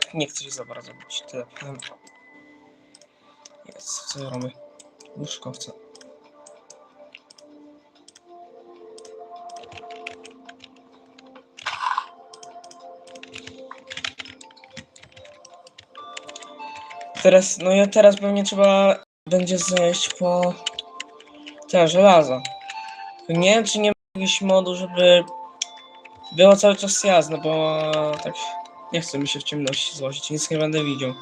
tak nie chcę się za bardzo robić. Tyle. Jest, co ja robię? Łóżko chcę. Teraz, no ja teraz pewnie trzeba będzie zejść po te żelazo. Nie wiem, czy nie ma jakiegoś modu, żeby było cały czas jasno, bo tak nie chcę mi się w ciemności złożyć, nic nie będę widział.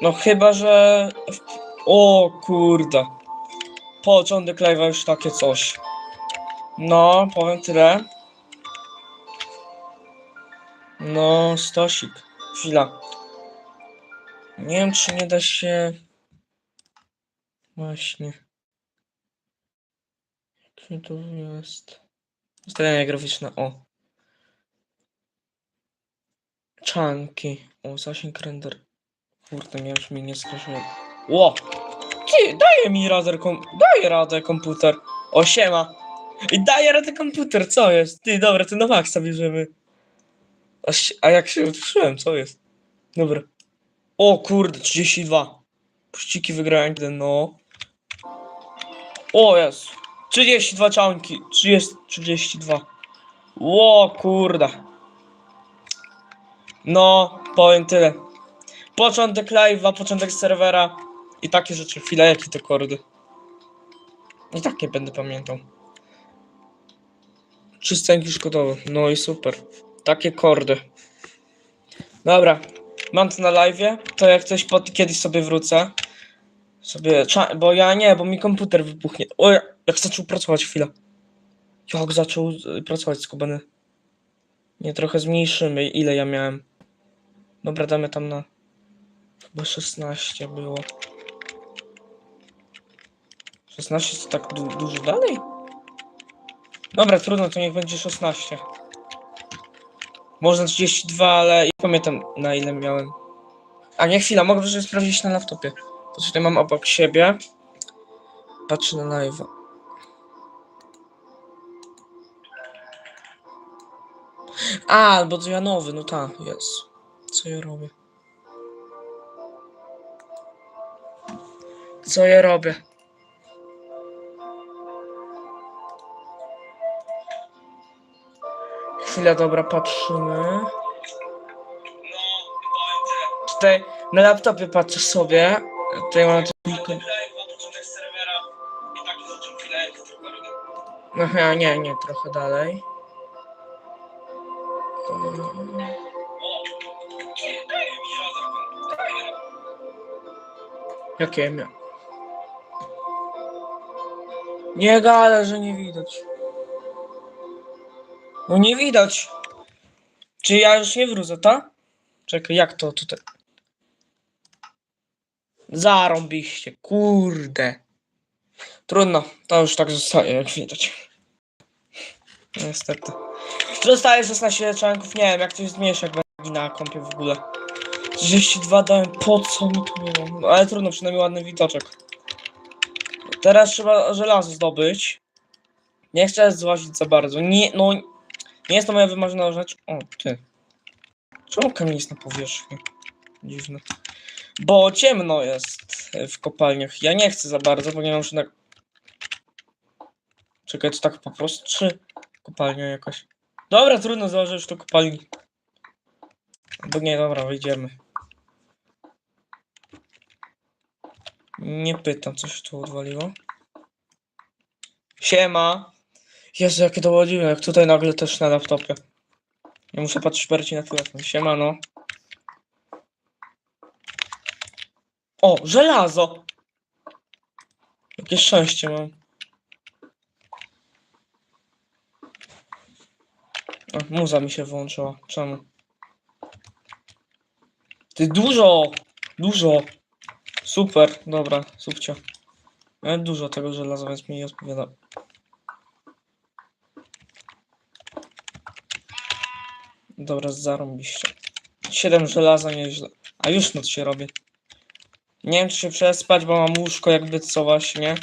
No chyba, że... O kurde. Początek live'a już takie coś. No, powiem tyle. No, stosik. Chwila. Nie wiem, czy nie da się... Właśnie. Gdzie to jest? Ustawienia graficzne, o. Czanki. O, zasięg render. Kurde, nie już mi nie skończyłem. Ło! Ty, daje mi radę kom... Daje radę komputer. O, siema. I daje radę komputer, co jest? Ty, dobra, to na maksa bierzemy. A, a jak się uczyłem, co jest? Dobra. O kurde, 32. Puściki wygrałem, no. O jest. 32 czanki. 30, 32. Ło kurde. No, powiem tyle. Początek live'a, początek serwera i takie rzeczy. Chwila, jakie to kordy? I tak nie będę pamiętał. Już gotowe. No i super. Takie kordy. Dobra. Mam to na live'ie, to jak coś pod, kiedyś sobie wrócę. Sobie, bo ja nie, bo mi komputer wybuchnie. O, ja- jak zaczął pracować chwilę. Jak zaczął y, pracować skubany. Nie, trochę zmniejszymy, ile ja miałem. Dobra, damy tam na... Chyba 16 było. 16 to tak du dużo dalej? Dobra, trudno, to niech będzie 16. Można 32, ale nie pamiętam na ile miałem. A nie chwila, mogę że sprawdzić na laptopie. Tutaj mam obok siebie. Patrzę na live. A, bo to ja nowy, no tak, jest. Co ja robię? Co ja robię? Chwila, dobra, patrzymy. Tutaj na laptopie patrzę sobie. Tutaj mam tylko... Aha, nie, nie, trochę dalej. Jakie mia... Nie gada, że nie widać. No nie widać. Czy ja już nie wrócę, tak? Czekaj, jak to tutaj? Zarąbiście, kurde. Trudno, to już tak zostaje, jak widać. Niestety. Zostaje 16 członków, nie wiem, jak coś zmniejszy, jak będzie na kompie w ogóle. 32 dałem, po co mi to było? Ale trudno, przynajmniej ładny widoczek. Teraz trzeba żelazo zdobyć. Nie chcę złazić za bardzo. Nie, no, nie jest to moja wymarzona rzecz. O, ty. Czemu kamień jest na powierzchni? Dziwne. Bo ciemno jest e, w kopalniach. Ja nie chcę za bardzo, bo nie mam żadnego... Czekaj, to tak po prostu, czy kopalnia jakaś? Dobra, trudno założę już to kopalni. Bo nie, dobra, wyjdziemy. Nie pytam, co się tu odwaliło. Siema! Jezu, jakie dziwne, jak tutaj nagle też na laptopie. Ja muszę patrzeć bardziej na telefon. Siema, no. O, żelazo! Jakie szczęście mam. O, muza mi się wyłączyła. Czemu? Ty dużo! Dużo! Super, dobra, subcio. Ale dużo tego żelaza, więc mi nie odpowiada. Dobra, zarąbiście. 7 żelaza, nieźle. A już noc się robi. Nie wiem, czy się przespać, bo mam łóżko jakby co właśnie.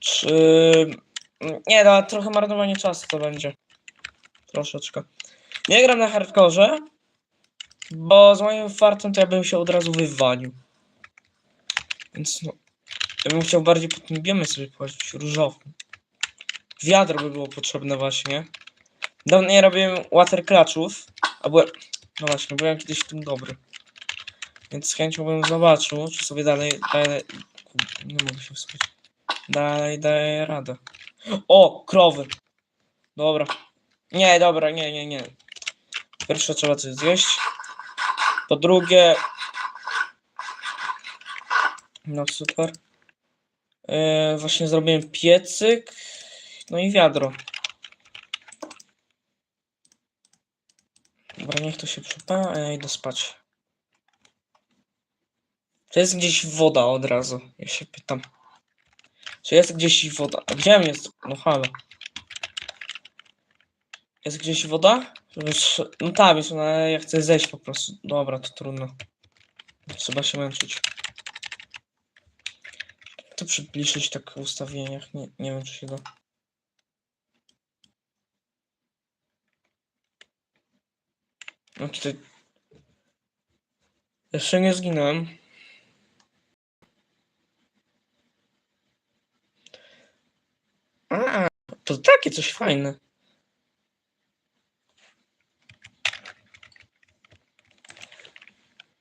Czy Nie, no, trochę marnowanie czasu to będzie. Troszeczkę. Nie gram na hardkorze, bo z moim fartem to ja bym się od razu wywalił. Więc no, ja bym chciał bardziej po tym biemy sobie płacić różowym. Wiadro by było potrzebne właśnie. Dawno nie robiłem water clutchów, a byłem, no właśnie, byłem kiedyś w tym dobry. Więc z chęcią bym zobaczył, czy sobie dalej, dalej nie mogę się wsłuchać. Dalej daję radę. O, krowy. Dobra. Nie, dobra, nie, nie, nie. Pierwsze trzeba coś zjeść. Po drugie... No super. Yy, właśnie zrobiłem piecyk. No i wiadro. Dobra, niech to się przypala, a ja idę spać. Czy jest gdzieś woda od razu? Ja się pytam. Czy jest gdzieś woda? A gdzie jest? No halo. Jest gdzieś woda? No tam jest, no ja chcę zejść po prostu. Dobra, to trudno. Trzeba się męczyć. Jak to przybliżyć tak w ustawieniach? Nie, nie wiem, czy się da. No tutaj... Jeszcze nie zginąłem. A, to takie coś fajne.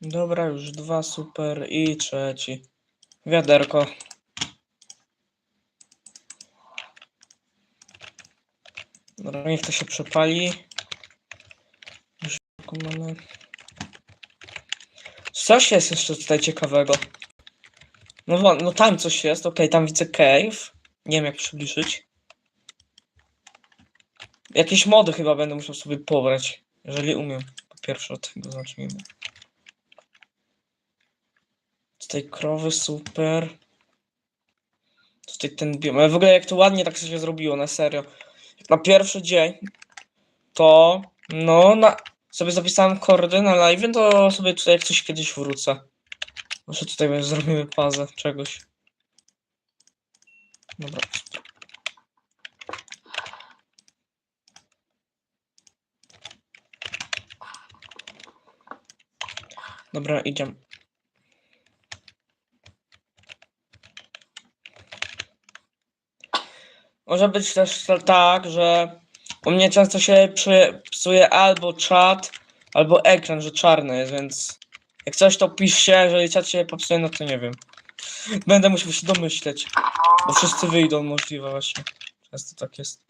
Dobra, już dwa super i trzeci. Wiaderko. Dobra, niech to się przepali. Już mamy. Coś jest jeszcze tutaj ciekawego. No, no tam coś jest, okej, tam widzę cave. Nie wiem jak przybliżyć. Jakieś mody chyba będę musiał sobie pobrać, jeżeli umiem. Po pierwsze od tego zacznijmy. Tutaj krowy, super. Tutaj ten biom. Ale w ogóle jak to ładnie tak się zrobiło, na serio. Jak na pierwszy dzień, to no na, sobie zapisałem kordy na live, to sobie tutaj jak coś kiedyś wrócę. Może tutaj zrobimy pazę czegoś. Dobra. Dobra, idziemy. Może być też tak, że u mnie często się psuje albo czat, albo ekran, że czarny jest, więc jak coś to piszcie, jeżeli czat się popsuje, no to nie wiem. Będę musiał się domyśleć, bo wszyscy wyjdą możliwe właśnie. Często tak jest.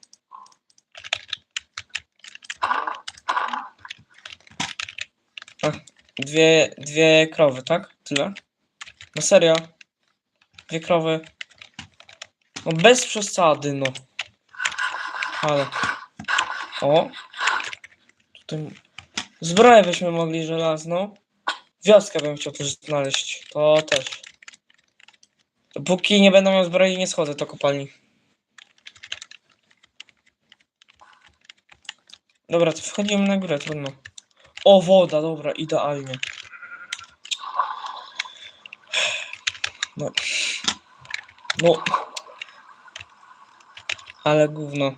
A, dwie, dwie krowy, tak? Tyle? No serio? Dwie krowy. No bez przesady, no. Ale. O. Tutaj. Zbroję byśmy mogli żelazną. Wioskę bym chciał też znaleźć. To też. Dopóki nie będę miał zbroi, nie schodzę do kopalni. Dobra, to wchodzimy na górę, trudno. O, woda, dobra, idealnie. No. No. Ale gówno.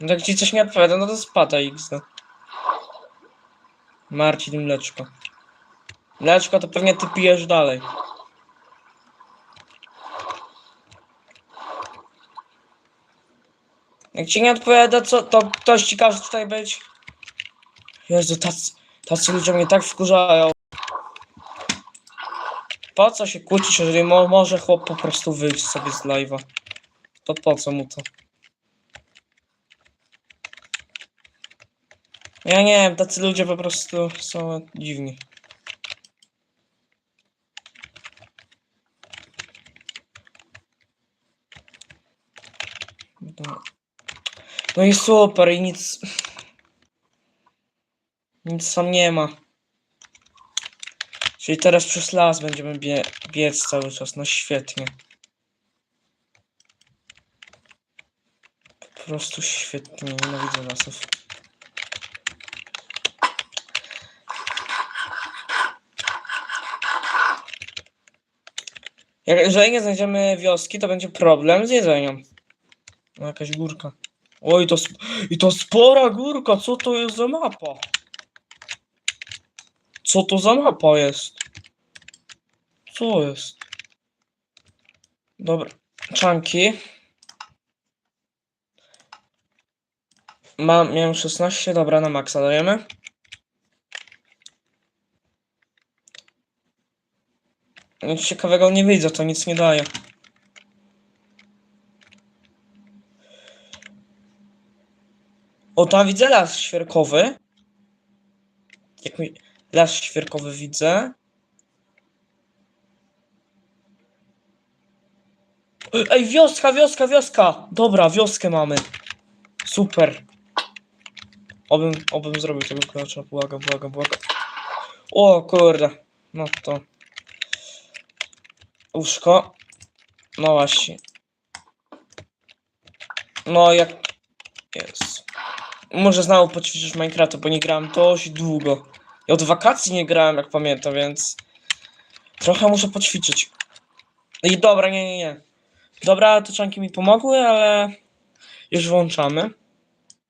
No jak ci coś nie odpowiada, no to spada XD. Marcin mleczko. Mleczko to pewnie ty pijesz dalej. Jak ci nie odpowiada, co, to ktoś ci każe tutaj być. Jezu, tacy, tacy ludzie mnie tak wkurzają. Po co się kłócić, jeżeli mo może chłop po prostu wyjść sobie z live'a? To po co mu to? Ja nie wiem, tacy ludzie po prostu są dziwni. No, i super, i nic. Nic tam nie ma. Czyli teraz przez las będziemy bie biec cały czas, no świetnie. Po prostu świetnie, nienawidzę lasów. Jak, jeżeli nie znajdziemy wioski, to będzie problem z jedzeniem. No jakaś górka. Oj, to i to spora górka, co to jest za mapa? Co to za mapa jest? Co jest? Dobra, czanki. Mam, miałem 16, dobra, na maksa dajemy. Nic ciekawego nie widzę, to nic nie daje. O, tam widzę las świerkowy. Jak mi... Las świerkowy widzę. Ej, wioska, wioska, wioska! Dobra, wioskę mamy. Super. Obym, obym zrobił tego klacza, błagam, błagam, błagam. O kurde. No to. Łóżko. No właśnie. No jak... Jest. Może znowu poćwiczyć Minecrafta, bo nie grałem dość długo. Ja od wakacji nie grałem, jak pamiętam, więc... Trochę muszę poćwiczyć. I dobra, nie, nie, nie. Dobra, te czanki mi pomogły, ale... Już włączamy.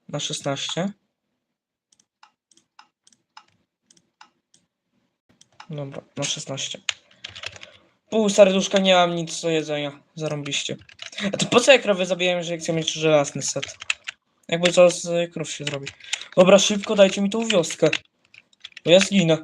Na 16. Dobra, na 16. Pół serduszka, nie mam nic do jedzenia. Zarąbiście. A to po co ja krowy zabijałem, jeżeli chcę mieć żelazny set? Jakby co z krów się zrobi. Dobra, szybko dajcie mi tą wioskę. Bo ja zginę.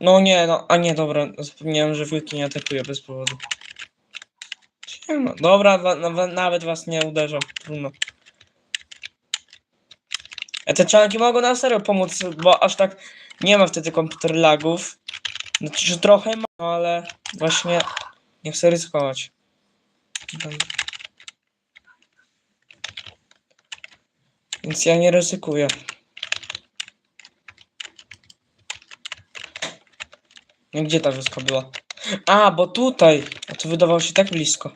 No nie, no, a nie, dobra, zapomniałem, że wilki nie atakuje bez powodu. Siema. Dobra, wa- nawa- nawet was nie uderzam, trudno. A te czanki mogą na serio pomóc, bo aż tak nie ma wtedy komputer lagów. Znaczy, że trochę ma, ale właśnie nie chcę ryzykować. Będę- Więc ja nie ryzykuję. No Gdzie ta wioska była? A, bo tutaj! A to wydawało się tak blisko.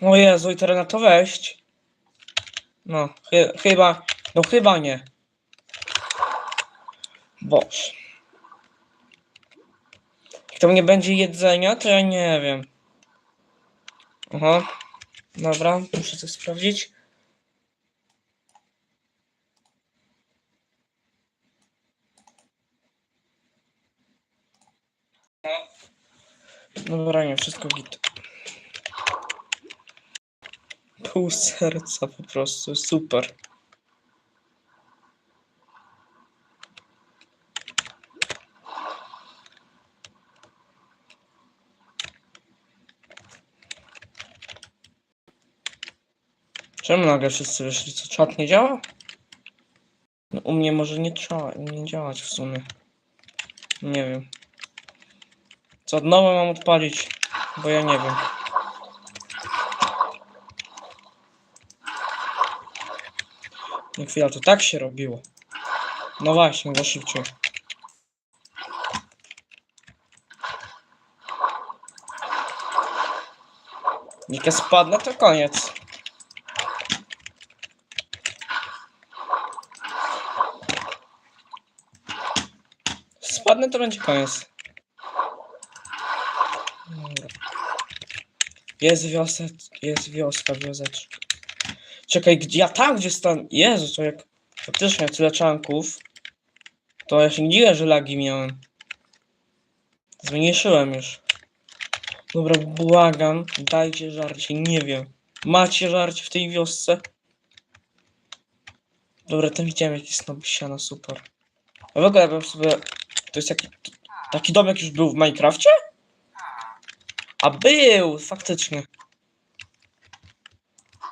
O Jezu, i teraz na to wejść. No, chy chyba, no chyba nie. Boż. Tam nie będzie jedzenia, to ja nie wiem. Aha. Dobra, muszę coś sprawdzić. Dobra, nie, wszystko git. Pół serca po prostu, super. Czemu nagle wszyscy wyszli? Co, czat nie działa? No, u mnie może nie, trzeba, nie działać w sumie. Nie wiem. Co, od nowa mam odpalić? Bo ja nie wiem. Nie chwila, to tak się robiło. No właśnie, go szybciej. Jak ja spadnę, to koniec. Spadnę, to będzie koniec. Jest wiosek, jest wioska, wioseczka. Czekaj, gdzie ja tam, gdzie stan. Jezu, to jak faktycznie tyle czanków. To ja się nie dziwię, że lagi miałem. Zmniejszyłem już. Dobra, błagam, dajcie żarcie, nie wiem. Macie żarcie w tej wiosce? Dobra, tam widziałem jakiś snob siana, super. A w ogóle ja bym sobie... To jest taki... Taki domek już był w Minecrafcie? A był, faktycznie.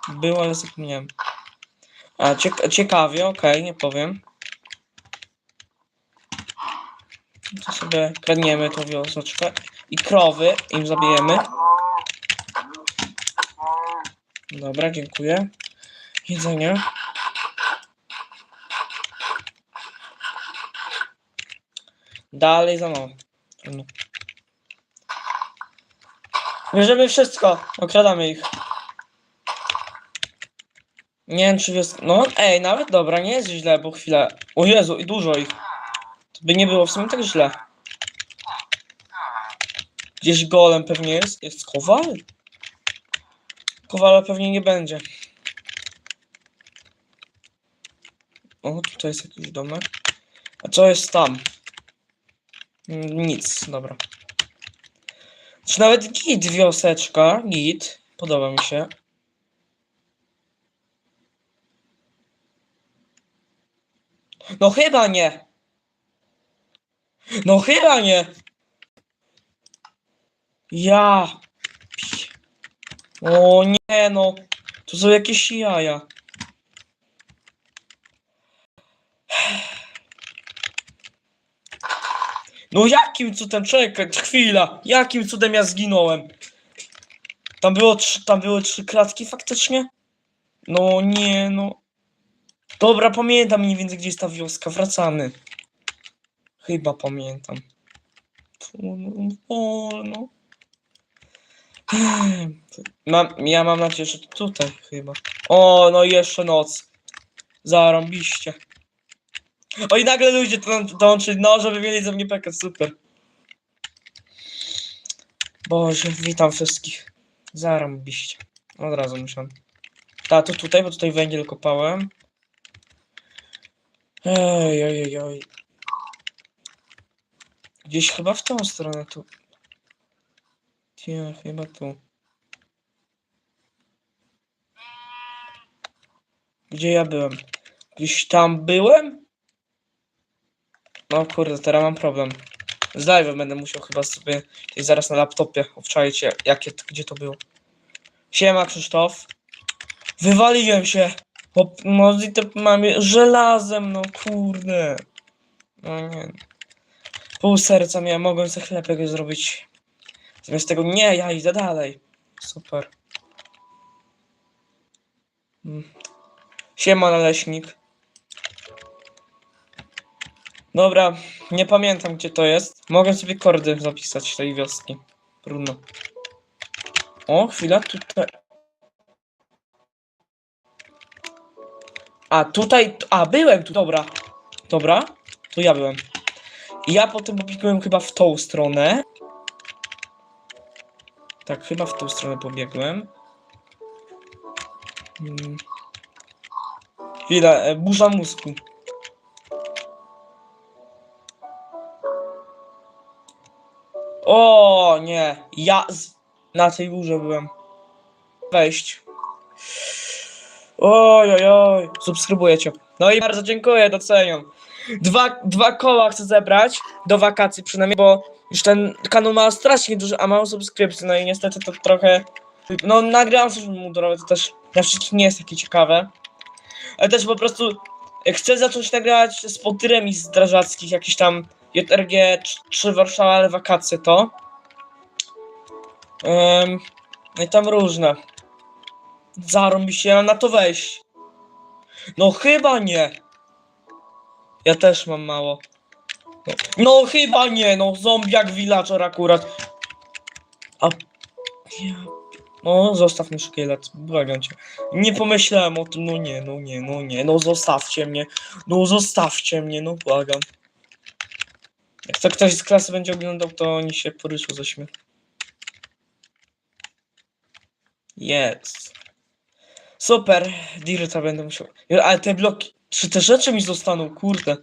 Był, ale zapomniałem. A, cieka ciekawie, okej, nie powiem. To sobie kradniemy tą wioseczkę. I krowy im zabijemy. Dobra, dziękuję. Jedzenie. Dalej za. Trudno. Bierzemy wszystko. Okradamy ich. Nie wiem, czy jest. No, ej, nawet dobra, nie jest źle, bo chwilę. O Jezu, i dużo ich. To by nie było w sumie tak źle. Gdzieś golem pewnie jest. Jest kowal? Kowala pewnie nie będzie. O, tutaj jest jakiś domek. A co jest tam? Nic, dobra. Czy nawet git wioseczka, git. Podoba mi się. No chyba nie. No chyba nie. Ja. O nie no. To są jakieś jaja. No jakim cudem, czekaj, chwila. Jakim cudem ja zginąłem? Tam było trzy, tam były trzy klatki faktycznie? No nie no. Dobra, pamiętam mniej więcej gdzie jest ta wioska. Wracamy. Chyba pamiętam. Wolno, wolno. Mam, ja mam nadzieję, że tutaj chyba. O, no jeszcze noc. Zarąbiście. O i nagle ludzie to dołączyli, no, żeby mieli ze mnie pekę, super. Boże, witam wszystkich. Zarąbiście. Od razu musiałem. Ta, to tutaj, bo tutaj węgiel kopałem. Ej, ej, ej, ej. Gdzieś chyba w tą stronę tu. Nie, chyba tu. Gdzie ja byłem? Gdzieś tam byłem? No kurde, teraz mam problem. Z live'em będę musiał chyba sobie zaraz na laptopie obczaić, jak- jakie, gdzie to było. Siema Krzysztof. Wywaliłem się. Hop, no i to mamy żelazem, no kurde. No nie. Pół serca miałem, mogłem sobie chleb jakiegoś zrobić. Zamiast tego nie, ja idę dalej. Super. Mm. Siema naleśnik. Dobra, nie pamiętam gdzie to jest. Mogę sobie kordy zapisać tej wioski. Trudno. O, chwila, tutaj. A, tutaj, a, byłem tu, dobra. Dobra, to ja byłem. Ja potem pobiegłem chyba w tą stronę. Tak, chyba w tą stronę pobiegłem. Hmm. Chwila, e, burza mózgu. O nie, ja z... na tej górze byłem. Wejść. Oj, oj, oj, subskrybujecie. No i bardzo dziękuję, doceniam. Dwa, dwa koła chcę zebrać do wakacji przynajmniej, bo już ten kanał ma strasznie dużo, a mało subskrypcji, no i niestety to trochę... No nagrywam coś mundurowe, to też na wszystkich nie jest takie ciekawe. Ale też po prostu chcę zacząć nagrywać z potyrem i z strażackich, jakieś tam JRG 3 Warszawa, ale wakacje to. Ym, no i tam różne. Zarąbi się, na to wejść. No chyba nie. Ja też mam mało. No, no chyba nie, no zombiak villager akurat. A... No zostaw mnie szkielet, błagam cię. Nie pomyślałem o tym, no nie, no nie, no nie, no zostawcie mnie. No zostawcie mnie, no błagam. Jak to ktoś z klasy będzie oglądał, to oni się poryszą ze śmiechu. Jest. Super, Dirta będę musiał. Ale te bloki, czy te rzeczy mi zostaną, kurde.